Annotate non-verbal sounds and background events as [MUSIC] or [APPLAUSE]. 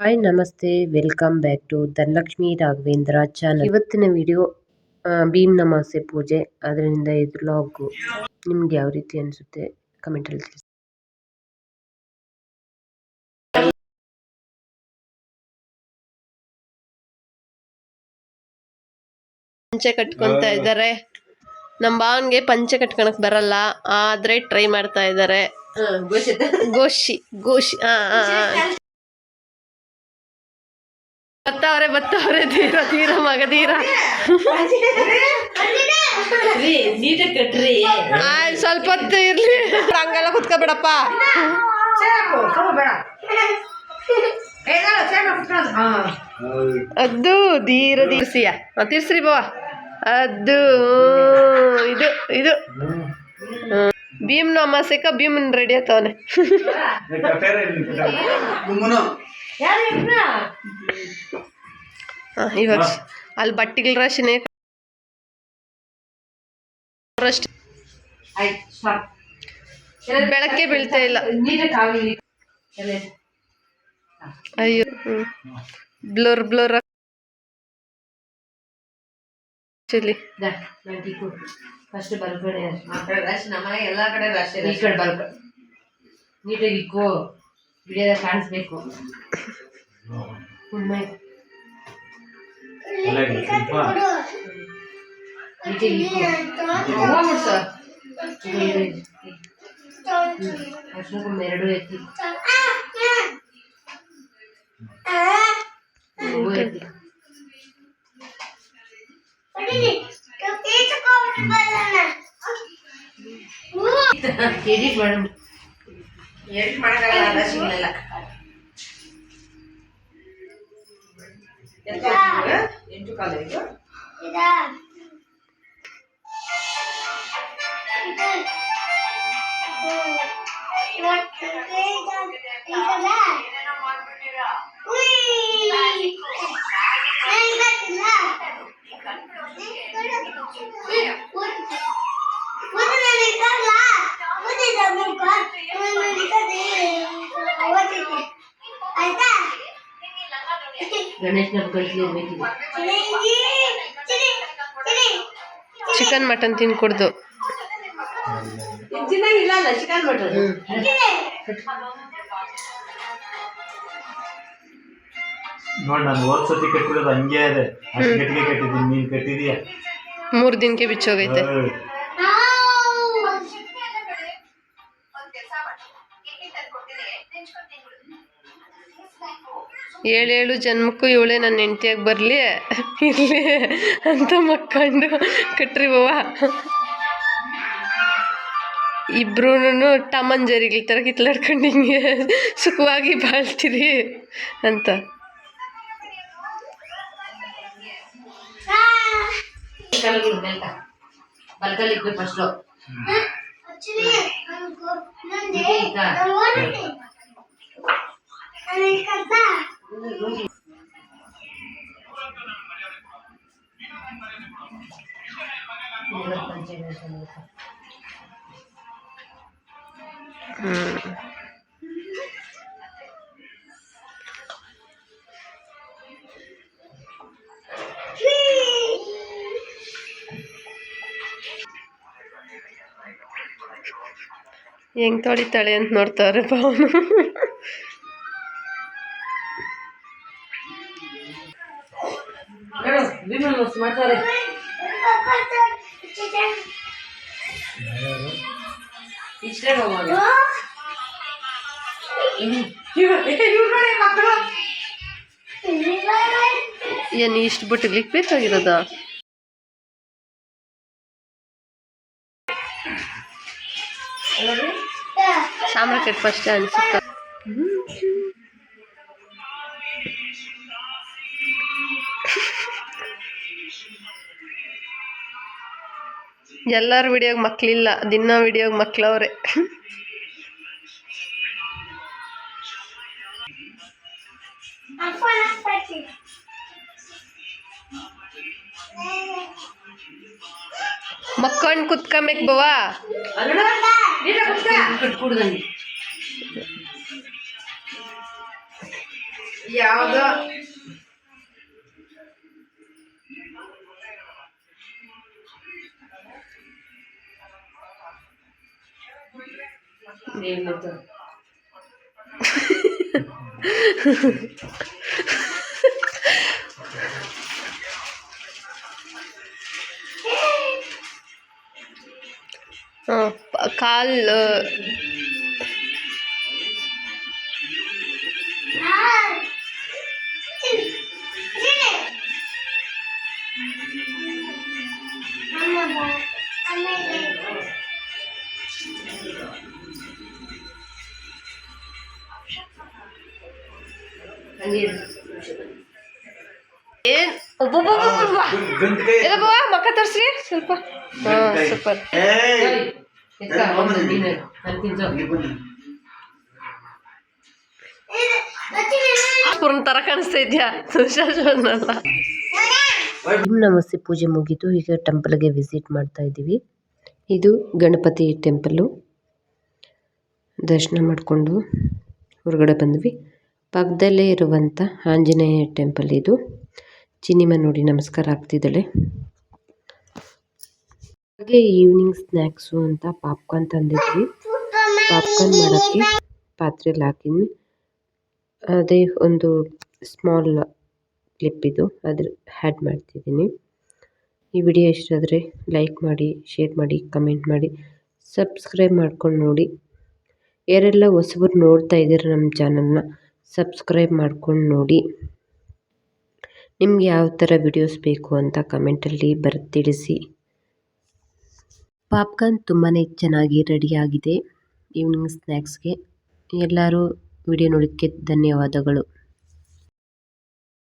Hi ನಮಸ್ತೆ. Welcome back to Dhanalakshmi Raghavendra channel ಇವತ್ತಿನ video ಭೀಮ್ ನಮಾಸೆ ಪೂಜೆ ಅದರಿಂದ ಇದು ಲಾಗ್ ನಿಮ್ಗೆ ಯಾವ ರೀತಿ ಅನಿಸುತ್ತೆ? ಕಮೆಂಟಲ್ಲಿ ತಿಳಿಸಿ. ಪಂಚೆ ಕಟ್ಕೊಂತ ಇದ್ದಾರೆ ನಮ್ಮ ಭಾವನ್ಗೆ ಪಂಚೆ ಕಟ್ಕೊಳಕ್ ಬರಲ್ಲ ಆದ್ರೆ ಟ್ರೈ ಮಾಡ್ತಾ ಇದ್ದಾರೆ ಗೋಶಿ ಗೋಶಿ ಹಾ ಹಾ ಹಾ ಬತ್ತವ್ರೆ ಬತ್ತವ್ರೆ ತೀರ ತೀರ ಮಗ ತೀರ ಆಯ್ ಸ್ವಲ್ಪ ಹೊತ್ತು ಇರ್ಲಿ. ಹಂಗೆಲ್ಲ ಕುತ್ಕೋಬೇಡಪ್ಪ. ಅದು ಧೀರ ತೀರ್ಸಿಯ ತೀರ್ಸ್ರಿ ಬವ ಅದು ಇದು ಇದು. ಭೀಮ್ನ ಭೀಮ್ ನಮಾಸೆಕ ಭೀಮನ್ ರೆಡಿ ಆತವನೆ. ಇವಾಗ ಅಲ್ಲಿ ಬಟ್ಟಿಗಳ ರಾಶಿನೇ ಬೆಳಕ್ಕೆ ಬೆಳಕೆ ಬೀಳ್ತಾ ಇಲ್ಲ. ಅಯ್ಯೋ ಬ್ಲರ್ ಬ್ಲರ್ ಆಕ್ಚುಲಿ ಫಸ್ಟ್ ನಮ್ಮನೆ ಎಲ್ಲಾ ಕಡೆ ರಶ್ ಈ ಕಡೆ ಬಲ್ಕ ನೀಟಾಗಿ ಇಕ್ಕೋ ವಿಡಿಯೋದಾಗ ಕಾಣಿಸ್ಬೇಕು. ಎರಡು ಎತ್ತಿ. ಎಡಿಟ್ ಮಾಡು ಎಡಿಟ್ ಮಾಡೋಕ್ಕಾಗಲ್ಲ ರಶಿಗಳೆಲ್ಲ ಎಂಟು ಕಾಲ ಇದು ಆಯ್ತಾ ಗಣೇಶನ ಚಿಕನ್ ಮಟನ್ ತಿನ್ಕೊಡ್ದು. ಚೆನ್ನಾಗಿಲ್ಲ ಅಲ್ಲ ಚಿಕನ್ ಮಟನ್. ನೋಡಿ ನಾನು ಹೋದ್ ಸತಿ ಕಟ್ಟಿರೋದು ಹಂಗೆ ಇದೆ. ಅಷ್ಟು ಗಟ್ಟಿಗೆ ಕಟ್ಟಿದ್ದೀನಿ ನೀನು ಕಟ್ಟಿದೀಯ. ಮೂರ್ ದಿನಕ್ಕೆ ಬಿಚ್ಚೋಗೈತೆ. ಏಳೇಳು ಜನ್ಮಕ್ಕೂ ಇವಳೆ ನನ್ನ ಹೆಂಡ್ತಿಯಾಗಿ ಬರಲಿ. ಇರಲಿ ಅಂತ ಮಕ್ಕಂಡು ಕಟ್ರಿ ಬವ್ವ ಇಬ್ರು ಟಮಂಜರಿಗಳ ಜರಿಗಳ ಥರ ಕಿತ್ಲಾಡ್ಕೊಂಡು ಹಿಂಗೆ ಸುಖವಾಗಿ ಬಾಳ್ತೀರಿ ಅಂತ. ಕಲ್ಗಳು ಬೆಲ್ಕ ಬಲ್ಕಲ್ ಇಕ್ಬೇಕು ಫಸ್ಟು ಹ್ಞೂ ಹೆಂಗ್ ತೊಳಿತಾಳೆ ಅಂತ ನೋಡ್ತಾವ್ರೆ ಭಾವನು ನೋಡು ಭೀಮನ್ ಮಸ್ತ್ ಮಾಡ್ತಾರೆ ಇಷ್ಟೇ ಹೋಗೋದು ಮಕ್ಕಳು. ಏನು ಇಷ್ಟು ಬುಟ್ಟಿಗ್ಲಿಕ್ಕೆ ಬೇಕಾಗಿರೋದ? ಸಾಂಬ್ರ ಕೆಟ್ಟ ಫಸ್ಟ್ ಅನ್ಸುತ್ತೆ? ಎಲ್ಲರ ವಿಡಿಯೋಗೆ ಮಕ್ಕಳಿಲ್ಲ ದಿನ ವಿಡಿಯೋಗೆ ಮಕ್ಕಳವ್ರೆ ಮಕ್ಕಂಡ್ ಕುತ್ಕೊಂಬೇಕ್ ಬವಾ ಯಾವುದೋ ಯಾವ್ದೋ ಏನಿತ್ತು ಹಾಂ [LAUGHS] ಏನ್ ಒಬ್ಬೊಬ್ಬ ಮಕ್ಕ ತೋರಿಸ್ರಿ. ಸ್ವಲ್ಪ. ಹಾಂ ಸೂಪರ್ ಪೂರ್ಣ ಥರ ಕಾಣಿಸ್ತಾ ಇದೆಯಾ? ಭೀಮ್ ನಮಸ್ತೆ ಪೂಜೆ ಮುಗೀತು. ಈಗ ಟೆಂಪಲ್ಗೆ ವಿಸಿಟ್ ಮಾಡ್ತಾ ಇದ್ದೀವಿ. ಇದು ಗಣಪತಿ ಟೆಂಪಲ್ಲು. ದರ್ಶನ ಮಾಡಿಕೊಂಡು ಹೊರಗಡೆ ಬಂದ್ವಿ. ಪಕ್ಕದಲ್ಲೇ ಇರುವಂಥ ಆಂಜನೇಯ ಟೆಂಪಲ್ ಇದು. ಚಿನ್ನಿಮ ನೋಡಿ ನಮಸ್ಕಾರ ಆಗ್ತಿದ್ದಾಳೆ. ಹಾಗೆ ಈವ್ನಿಂಗ್ ಸ್ನ್ಯಾಕ್ಸು ಅಂತ ಪಾಪ್ಕಾರ್ನ್ ತಂದಿದ್ವಿ. ಪಾಪ್ಕಾರ್ನ್ ಮಾಡೋಕ್ಕೆ ಪಾತ್ರೆಯಲ್ಲಿ ಹಾಕಿದ್ವಿ ಅದೇ ಒಂದು ಸ್ಮಾಲ್ ಕ್ಲಿಪ್ ಇದು. ಅದ್ರ ಹ್ಯಾಡ್ ಮಾಡ್ತಿದ್ದೀನಿ. ಈ ವಿಡಿಯೋ ಇಷ್ಟ ಆದರೆ ಲೈಕ್ ಮಾಡಿ ಶೇರ್ ಮಾಡಿ ಕಮೆಂಟ್ ಮಾಡಿ ಸಬ್ಸ್ಕ್ರೈಬ್ ಮಾಡ್ಕೊಂಡು ನೋಡಿ. ಯಾರೆಲ್ಲ ಹೊಸಬರು ನೋಡ್ತಾ ಇದ್ದೀರ ನಮ್ಮ ಚಾನಲ್ನ ಸಬ್ಸ್ಕ್ರೈಬ್ ಮಾಡ್ಕೊಂಡು ನೋಡಿ. ನಿಮ್ಗೆ ಯಾವ ಥರ ವಿಡಿಯೋಸ್ ಬೇಕು ಅಂತ ಕಮೆಂಟಲ್ಲಿ ಬರೆದು ತಿಳಿಸಿ ಪಾಪ್ಕಾರ್ನ್ ತುಂಬಾ ಚೆನ್ನಾಗಿ ರೆಡಿಯಾಗಿದೆ ಈವ್ನಿಂಗ್ ಸ್ನ್ಯಾಕ್ಸ್ಗೆ ಎಲ್ಲರೂ ವಿಡಿಯೋ ನೋಡೋಕ್ಕೆ ಧನ್ಯವಾದಗಳು.